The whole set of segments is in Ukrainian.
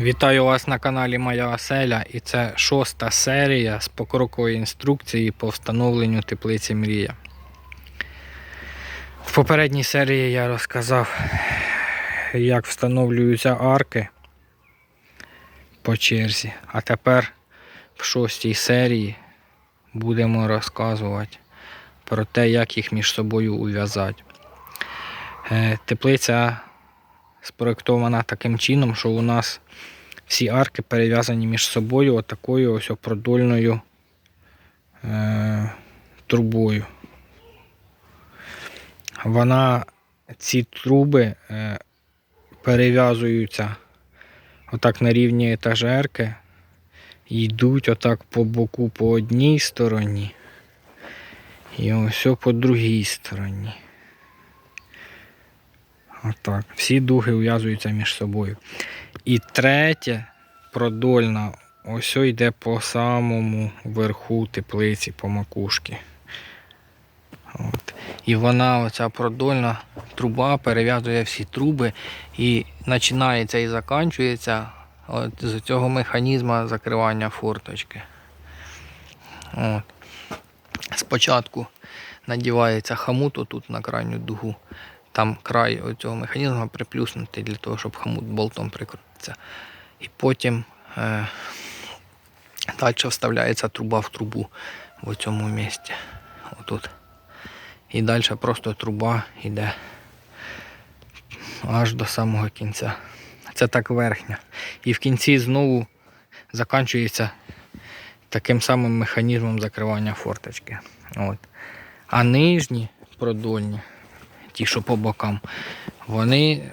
Вітаю вас на каналі Моя Оселя і це шоста серія з покрокової інструкції по встановленню теплиці Мрія. В попередній серії я розказав, як встановлюються арки по черзі. А тепер в шостій серії будемо розказувати про те, як їх між собою ув'язати. Е, Теплиця спроєктована таким чином, що у нас всі арки перев'язані між собою отакою ось продольною е, трубою. Вона, ці труби е, перев'язуються отак на рівні етажерки йдуть отак по боку по одній стороні і ось по другій стороні. Отак. Всі дуги ув'язуються між собою. І третє, продольна, ось йде по самому верху теплиці, по макушки. От. І вона, оця продольна труба, перев'язує всі труби і починається і закінчується з цього механізму закривання форточки. От. Спочатку надівається хамут отут на крайню дугу. Там край цього механізму приплюснутий для того, щоб хамут болтом прикрутиться. І потім е, далі вставляється труба в трубу в цьому місці. Отут. І далі просто труба йде аж до самого кінця. Це так верхня. І в кінці знову закінчується таким самим механізмом закривання форточки. От. А нижні продольні ті, що по бокам, вони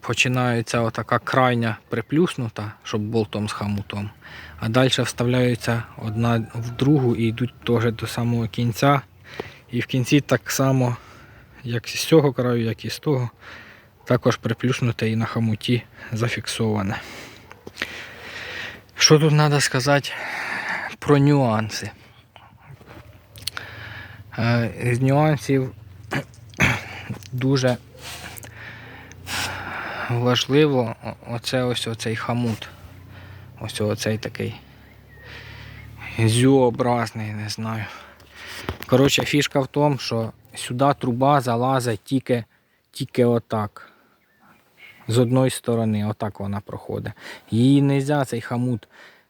починаються отака крайня приплюснута, щоб болтом з хамутом. А далі вставляються одна в другу і йдуть теж до самого кінця. І в кінці так само, як з цього краю, як і з того, також приплюснуте і на хамуті зафіксоване. Що тут треба сказати про нюанси? Е, З нюансів дуже важливо оце ось оцей хамут. Ось оцей такий зюобразний, не знаю. Коротше, фішка в тому, що сюди труба залазить тільки, тільки отак. З одної сторони, отак вона проходить. Її не можна цей хамут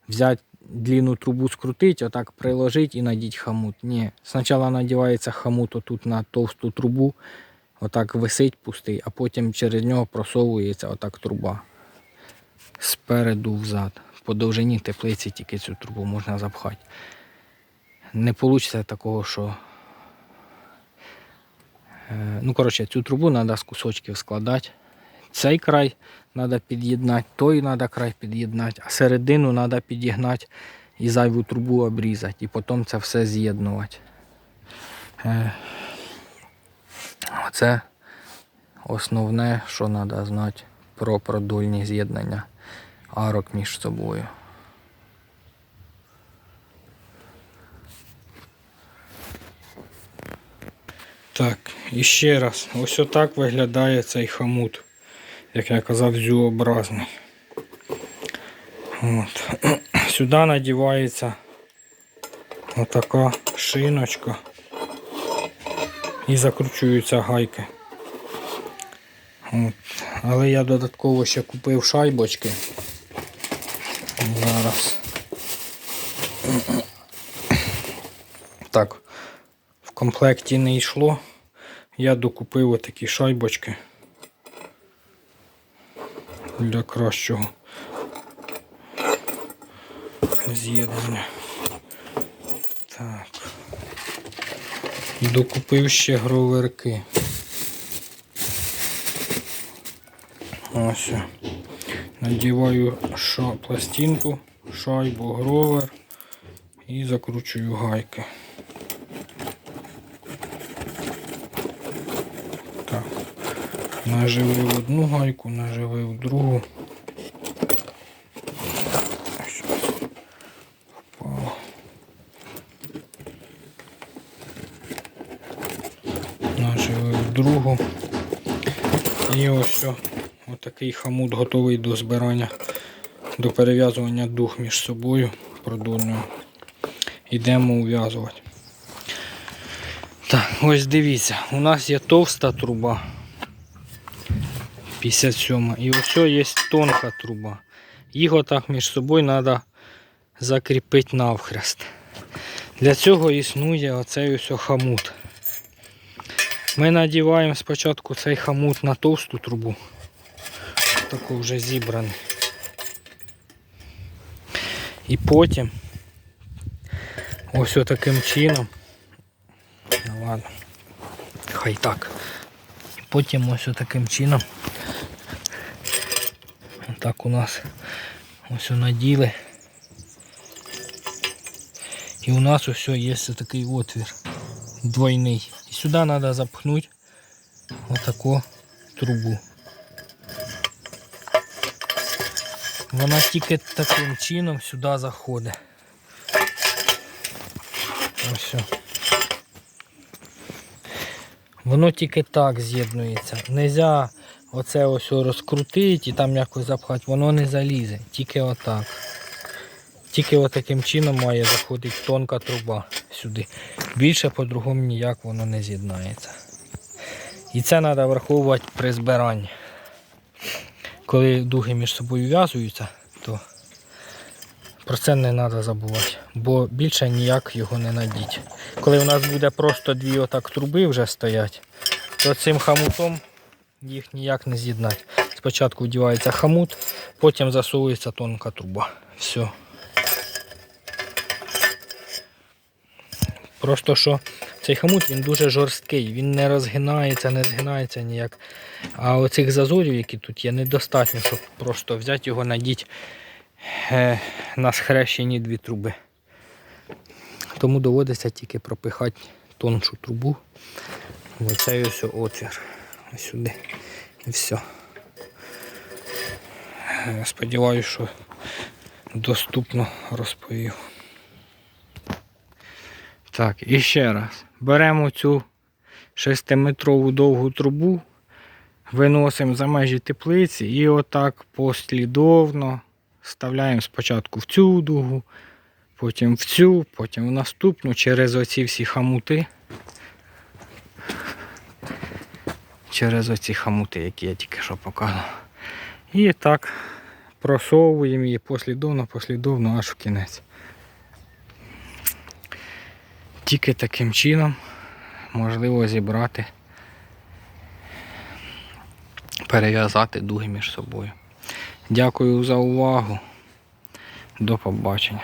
взяти длинну трубу скрутити, отак приложити і надіть хамут. Ні. Спочатку надівається хамут отут на товсту трубу, отак висить пустий, а потім через нього просовується отак труба. Спереду взад. По довжині теплиці тільки цю трубу можна запхати. Не вийде такого, що. Е, Ну, коротше, цю трубу треба з кусочків складати. Цей край треба під'єднати, той треба край під'єднати, а середину треба підігнати і зайву трубу обрізати, і потім це все з'єднувати. Оце основне, що треба знати про продольні з'єднання арок між собою. Так, і ще раз, ось отак виглядає цей хамут, як я казав, зюобразний. От. Сюди надівається отака шиночка і закручуються гайки. От. Але я додатково ще купив шайбочки. Зараз. Так, в комплекті не йшло. Я докупив отакі шайбочки для кращого з'єднання. Так. Докупив ще гроверки. Ось. Надіваю ша, пластинку, шайбу, гровер і закручую гайки. Так. Наживив одну гайку, наживив другу. Другу. І ось о, Такий хамут готовий до збирання, до перев'язування дух між собою продольною. Йдемо ув'язувати. Так, ось дивіться, у нас є товста труба 57 і ось є тонка труба. Їх отак між собою треба закріпити навхрест. Для цього існує оцей ось хамут. Ми надіваємо спочатку цей хамут на товсту трубу. Таку вже зібраний. І потім ось таким чином. Ну ладно. Хай так. Потім ось таким чином. Так у нас ось наділи. І у нас ось є такий отвір двойний. І сюди треба запхнути отаку трубу. Вона тільки таким чином сюди заходить. Ось. Воно тільки так з'єднується. Нельзя оце ось розкрутити і там якось запхати, воно не залізе, тільки отак. Тільки отаким чином має заходити тонка труба сюди. Більше по-другому ніяк воно не з'єднається. І це треба враховувати при збиранні. Коли дуги між собою в'язуються, то про це не треба забувати, бо більше ніяк його не надіть. Коли у нас буде просто дві отак труби вже стоять, то цим хамутом їх ніяк не з'єднати. Спочатку вдівається хамут, потім засовується тонка труба. Все. Просто що цей хамут він дуже жорсткий, він не розгинається, не згинається ніяк. А оцих зазорів, які тут є, недостатньо, щоб просто взяти його, надіть е, на схрещені дві труби. Тому доводиться тільки пропихати тоншу трубу оцей ось отвір. Ось сюди. І все. Е, Сподіваюсь, що доступно розповів. Так, і ще раз. Беремо цю 6-метрову довгу трубу, виносимо за межі теплиці і отак послідовно вставляємо спочатку в цю дугу, потім в цю, потім в наступну через оці всі хамути. Через оці хамути, які я тільки що показував. І так просовуємо її послідовно, послідовно аж в кінець. Тільки таким чином можливо зібрати, перев'язати дуги між собою. Дякую за увагу. До побачення.